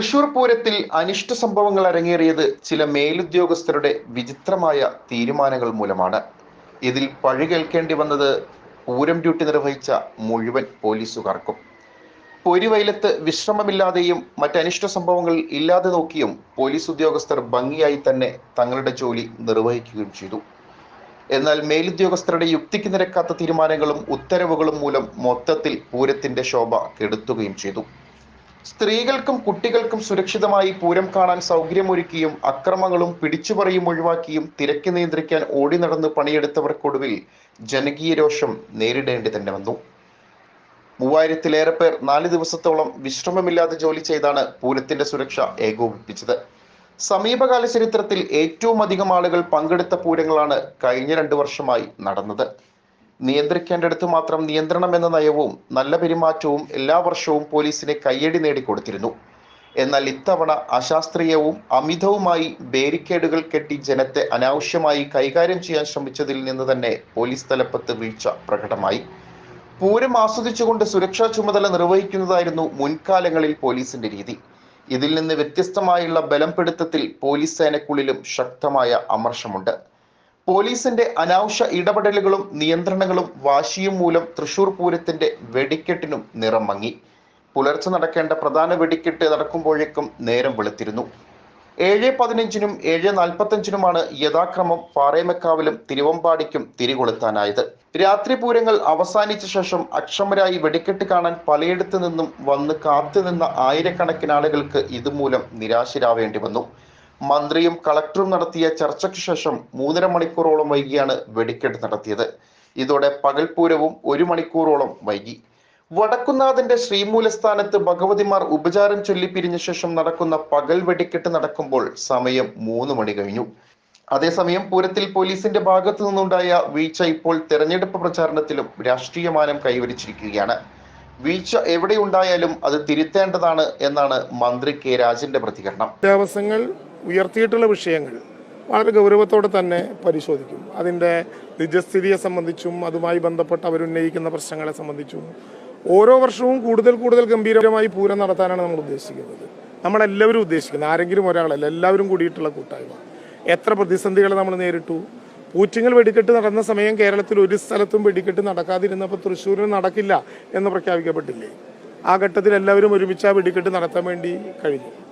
തൃശൂർ പൂരത്തിൽ അനിഷ്ട സംഭവങ്ങൾ അരങ്ങേറിയത് ചില മേലുദ്യോഗസ്ഥരുടെ വിചിത്രമായ തീരുമാനങ്ങൾ മൂലമാണ്. ഇതിൽ പഴി കേൾക്കേണ്ടി വന്നത് പൂരം ഡ്യൂട്ടി നിർവഹിച്ച മുഴുവൻ പോലീസുകാർക്കും. പൊരിവയലത്ത് വിശ്രമമില്ലാതെയും മറ്റനിഷ്ട സംഭവങ്ങൾ ഇല്ലാതെ നോക്കിയും പോലീസ് ഉദ്യോഗസ്ഥർ ഭംഗിയായി തന്നെ തങ്ങളുടെ ജോലി നിർവഹിക്കുകയും ചെയ്തു. എന്നാൽ മേലുദ്യോഗസ്ഥരുടെ യുക്തിക്ക് നിരക്കാത്ത തീരുമാനങ്ങളും ഉത്തരവുകളും മൂലം മൊത്തത്തിൽ പൂരത്തിന്റെ ശോഭ കെടുത്തുകയും ചെയ്തു. സ്ത്രീകൾക്കും കുട്ടികൾക്കും സുരക്ഷിതമായി പൂരം കാണാൻ സൗകര്യമൊരുക്കിയും അക്രമങ്ങളും പിടിച്ചുപറിയും ഒഴിവാക്കിയും തിരക്ക് നിയന്ത്രിക്കാൻ ഓടി നടന്ന് പണിയെടുത്തവർക്കൊടുവിൽ ജനകീയ രോഷം നേരിടേണ്ടി തന്നെ വന്നു. മൂവായിരത്തിലേറെ പേർ നാല് ദിവസത്തോളം വിശ്രമമില്ലാതെ ജോലി ചെയ്താണ് പൂരത്തിന്റെ സുരക്ഷ ഏകോപിപ്പിച്ചത്. സമീപകാല ചരിത്രത്തിൽ ഏറ്റവും അധികം ആളുകൾ പങ്കെടുത്ത പൂരങ്ങളാണ് കഴിഞ്ഞ രണ്ടു വർഷമായി നടന്നത്. നിയന്ത്രിക്കേണ്ടടുത്ത് മാത്രം നിയന്ത്രണം എന്ന നയവും നല്ല പെരുമാറ്റവും എല്ലാ വർഷവും പോലീസിനെ കയ്യടി നേടിക്കൊടുത്തിരുന്നു. എന്നാൽ ഇത്തവണ അശാസ്ത്രീയവും അമിതവുമായി ബാരിക്കേഡുകൾ കെട്ടി ജനത്തെ അനാവശ്യമായി കൈകാര്യം ചെയ്യാൻ ശ്രമിച്ചതിൽ നിന്ന് തന്നെ പോലീസ് തലപ്പത്ത് വീഴ്ച പ്രകടമായി. പൂരം ആസ്വദിച്ചുകൊണ്ട് സുരക്ഷാ ചുമതല നിർവഹിക്കുന്നതായിരുന്നു മുൻകാലങ്ങളിൽ പോലീസിന്റെ രീതി. ഇതിൽ നിന്ന് വ്യത്യസ്തമായുള്ള ബലം പിടുത്തത്തിൽ പോലീസ് സേനക്കുള്ളിലും ശക്തമായ അമർഷമുണ്ട്. പോലീസിന്റെ അനാവശ്യ ഇടപെടലുകളും നിയന്ത്രണങ്ങളും വാശിയും മൂലം തൃശൂർ പൂരത്തിന്റെ വെടിക്കെട്ടിനും നിറം മങ്ങി. പുലർച്ചെ നടക്കേണ്ട പ്രധാന വെടിക്കെട്ട് നടക്കുമ്പോഴേക്കും നേരം വെളുത്തിരുന്നു. ഏഴ് പതിനഞ്ചിനും ഏഴ് നാൽപ്പത്തഞ്ചിനുമാണ് യഥാക്രമം പാറേമക്കാവിലും തിരുവമ്പാടിക്കും തിരികൊളുത്താനായത്. രാത്രി പൂരങ്ങൾ അവസാനിച്ച ശേഷം അക്ഷമരായി വെടിക്കെട്ട് കാണാൻ പലയിടത്തു നിന്നും വന്ന് കാത്തുനിന്ന ആയിരക്കണക്കിന് ആളുകൾക്ക് ഇതുമൂലം നിരാശരാവേണ്ടി വന്നു. മന്ത്രിയും കളക്ടറും നടത്തിയ ചർച്ചയ്ക്ക് ശേഷം മൂന്നര മണിക്കൂറോളം വൈകിയാണ് വെടിക്കെട്ട് നടത്തിയത്. ഇതോടെ പകൽപൂരവും ഒരു മണിക്കൂറോളം വൈകി. വടക്കുന്നാഥന്റെ ശ്രീമൂലസ്ഥാനത്ത് ഭഗവതിമാർ ഉപചാരം ചൊല്ലി പിരിഞ്ഞ ശേഷം നടക്കുന്ന പകൽ വെടിക്കെട്ട് നടക്കുമ്പോൾ സമയം മൂന്ന് മണി കഴിഞ്ഞു. അതേസമയം പൂരത്തിൽ പോലീസിന്റെ ഭാഗത്തു നിന്നുണ്ടായ വീഴ്ച ഇപ്പോൾ തെരഞ്ഞെടുപ്പ് പ്രചാരണത്തിലും രാഷ്ട്രീയമാനം കൈവരിച്ചിരിക്കുകയാണ്. വീഴ്ച എവിടെയുണ്ടായാലും അത് തിരുത്തേണ്ടതാണ് എന്നാണ് മന്ത്രി കെ രാജന്റെ പ്രതികരണം. ഉയർത്തിയിട്ടുള്ള വിഷയങ്ങൾ വളരെ ഗൗരവത്തോടെ തന്നെ പരിശോധിക്കും. അതിന്റെ നിജസ്ഥിതിയെ സംബന്ധിച്ചും അതുമായി ബന്ധപ്പെട്ട് അവരുന്നയിക്കുന്ന പ്രശ്നങ്ങളെ സംബന്ധിച്ചും ഓരോ വർഷവും കൂടുതൽ കൂടുതൽ ഗംഭീരമായി പൂരം നടത്താനാണ് നമ്മൾ ഉദ്ദേശിക്കുന്നത്. നമ്മളെല്ലാവരും ഉദ്ദേശിക്കുന്നത്. ആരെങ്കിലും ഒരാളല്ല എല്ലാവരും കൂടിയിട്ടുള്ള കൂട്ടായ്മ. എത്ര പ്രതിസന്ധികൾ നമ്മൾ നേരിട്ടു? പൂറ്റിങ്ങൽ വെടിക്കെട്ട് നടന്ന സമയം കേരളത്തിൽ ഒരു സ്ഥലത്തും വെടിക്കെട്ട് നടക്കാതിരുന്നപ്പോൾ തൃശ്ശൂരിന് നടക്കില്ല എന്ന് പ്രഖ്യാപിക്കപ്പെട്ടില്ലേ? ആ ഘട്ടത്തിൽ എല്ലാവരും ഒരുമിച്ച് ആ വെടിക്കെട്ട് നടത്താൻ വേണ്ടി കഴിഞ്ഞു.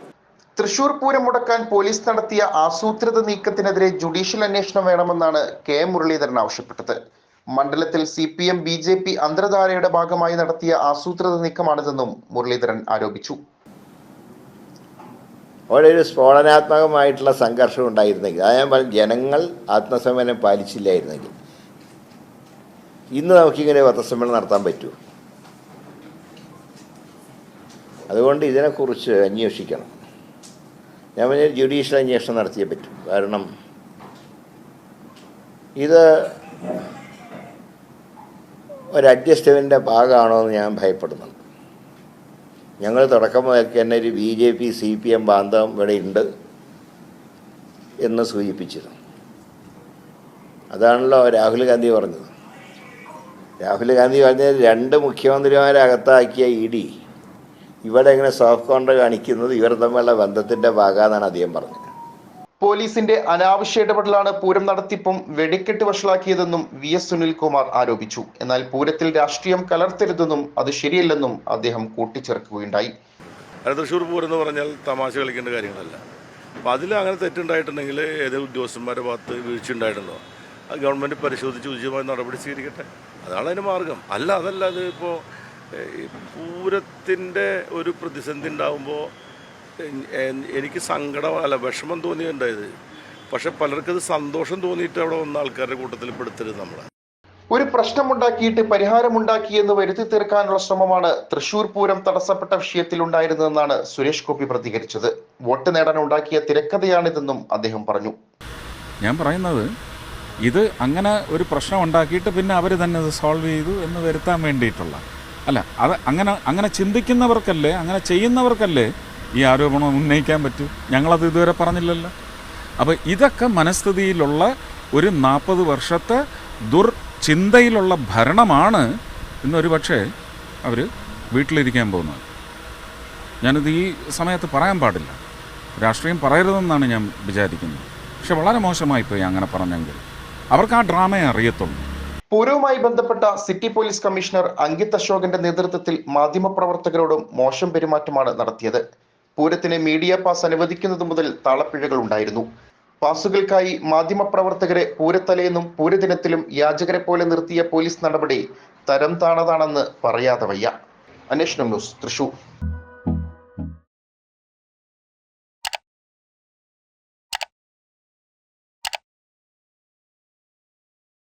തൃശൂർ പൂരം മുടക്കാൻ പോലീസ് നടത്തിയ ആസൂത്രിത നീക്കത്തിനെതിരെ ജുഡീഷ്യൽ അന്വേഷണം വേണമെന്നാണ് കെ മുരളീധരൻ ആവശ്യപ്പെട്ടത്. മണ്ഡലത്തിൽ C P M B J P അന്തർധാരയുടെ ഭാഗമായി നടത്തിയ ആസൂത്രിത നീക്കമാണിതെന്നും മുരളീധരൻ ആരോപിച്ചു. അവിടെ ഒരു സ്ഫോടനാത്മകമായിട്ടുള്ള സംഘർഷം ഉണ്ടായിരുന്നെങ്കിൽ അത് ഞാൻ പറഞ്ഞു ജനങ്ങൾ ആത്മസമ്മേളനം പാലിച്ചില്ലായിരുന്നെങ്കിൽ ഇന്ന് നമുക്കിങ്ങനെ പത്രസമ്മേളനം നടത്താൻ പറ്റുമോ? അതുകൊണ്ട് ഇതിനെക്കുറിച്ച് അന്വേഷിക്കണം. ഞാൻ പറഞ്ഞ ജുഡീഷ്യൽ അന്വേഷണം നടത്തിയേ പറ്റും. കാരണം ഇത് ഒരു അഡ്ജസ്റ്റ്മെന്റിന്റെ ഭാഗമാണോ എന്ന് ഞാൻ ഭയപ്പെടുന്നുണ്ട്. ഞങ്ങൾ തുടക്കം മുതൽക്ക് തന്നെ ഒരു B J P C P M ബാന്ധവം ഇവിടെ ഉണ്ട് എന്ന് സൂചിപ്പിച്ചിരുന്നു. അതാണല്ലോ രാഹുൽ ഗാന്ധി പറഞ്ഞത്. രാഹുൽ ഗാന്ധി പറഞ്ഞത് രണ്ട് മുഖ്യമന്ത്രിമാരെ അകത്താക്കിയ ഇ ഡി. ഇവിടെ ഇങ്ങനെ സോഫ്റ്റ് കോൺട്ര കാണിക്കുന്നത് ഇവർ തമ്മിലുള്ള ബന്ധത്തിന്റെ ഭാഗമെന്നാണ് അദ്ദേഹം പറഞ്ഞത്. പോലീസിന്റെ അനാവശ്യ ഇടപെടലാണ് പൂരം നടത്തിപ്പും വെടിക്കെട്ട് വഷളാക്കിയതെന്നും വി എസ് സുനിൽകുമാർ ആരോപിച്ചു. എന്നാൽ പൂരത്തിൽ രാഷ്ട്രീയം കലർത്തരുതെന്നും അത് ശരിയല്ലെന്നും അദ്ദേഹം കൂട്ടിച്ചേർക്കുകയുണ്ടായി. തൃശ്ശൂർ പൂരം എന്ന് പറഞ്ഞാൽ തമാശ കളിക്കേണ്ട കാര്യങ്ങളല്ല. അപ്പോൾ അതിൽ അങ്ങനെ തെറ്റുണ്ടായിട്ടുണ്ടെങ്കിൽ ഏതെങ്കിലും ഉദ്യോഗസ്ഥന്മാരുടെ ഭാഗത്ത് വീഴ്ച ഉണ്ടായിട്ടുണ്ടോ അത് ഗവൺമെന്റ് പരിശോധിച്ച് ഉചിതമായ നടപടി സ്വീകരിക്കട്ടെ. അതാണ് അതിന് മാർഗം. അല്ല അതല്ല അത് ഇപ്പോൾ പൂരത്തിന്റെ ഒരു പ്രതിസന്ധി ഉണ്ടാകുമ്പോൾ എനിക്ക് സങ്കടം അല്ല വിഷമം തോന്നിയുണ്ടായത് പക്ഷെ പലർക്കും അത് സന്തോഷം തോന്നിയിട്ട് അവിടെ വന്ന ആൾക്കാരുടെ കൂട്ടത്തിൽ പെടുത്തരുത് നമ്മൾ ഒരു പ്രശ്നമുണ്ടാക്കിയിട്ട് പരിഹാരമുണ്ടാക്കി എന്ന് വരുത്തി തീർക്കാനുള്ള ശ്രമമാണ് തൃശൂർ പൂരം തടസ്സപ്പെട്ട വിഷയത്തിൽ ഉണ്ടായിരുന്നതെന്നാണ് സുരേഷ് ഗോപി പ്രതികരിച്ചത്. വോട്ട് നേടാൻ ഉണ്ടാക്കിയ തിരക്കഥയാണിതെന്നും അദ്ദേഹം പറഞ്ഞു. ഞാൻ പറയുന്നത് ഇത് അങ്ങനെ ഒരു പ്രശ്നം ഉണ്ടാക്കിയിട്ട് പിന്നെ അവർ തന്നെ അത് സോൾവ് ചെയ്തു എന്ന് വരുത്താൻ വേണ്ടിയിട്ടുള്ള അല്ല അത് അങ്ങനെ അങ്ങനെ ചിന്തിക്കുന്നവർക്കല്ലേ അങ്ങനെ ചെയ്യുന്നവർക്കല്ലേ ഈ ആരോപണം ഉന്നയിക്കാൻ പറ്റൂ? ഞങ്ങളത് ഇതുവരെ പറഞ്ഞില്ലല്ലോ. അപ്പോൾ ഇതൊക്കെ മനസ്ഥിതിയിലുള്ള ഒരു നാൽപ്പത് വർഷത്തെ ദുർചിന്തയിലുള്ള ഭരണമാണ് ഇന്നൊരു പക്ഷേ അവർ വീട്ടിലിരിക്കാൻ പോകുന്നത്. ഞാനിത് ഈ സമയത്ത് പറയാൻ പാടില്ല. രാഷ്ട്രീയം പറയരുതെന്നാണ് ഞാൻ വിചാരിക്കുന്നത്. പക്ഷെ വളരെ മോശമായിപ്പോയി അങ്ങനെ പറഞ്ഞെങ്കിൽ. അവർക്ക് ആ ഡ്രാമയെ അറിയത്തുള്ളൂ. പൂരവുമായി ബന്ധപ്പെട്ട സിറ്റി പോലീസ് കമ്മീഷണർ അങ്കിത് അശോകന്റെ നേതൃത്വത്തിൽ മാധ്യമപ്രവർത്തകരോടും മോശം പെരുമാറ്റമാണ് നടത്തിയത്. പൂരത്തിന് മീഡിയ പാസ് അനുവദിക്കുന്നത് മുതൽ താളപ്പിഴകൾ ഉണ്ടായിരുന്നു. പാസുകൾക്കായി മാധ്യമപ്രവർത്തകരെ പൂരത്തലേന്നും പൂരദിനത്തിലും യാചകരെ പോലെ നിർത്തിയ പോലീസ് നടപടി തരം താണതാണെന്ന് പറയാതെ വയ്യ. അന്വേഷണം ന്യൂസ് തൃശൂർ.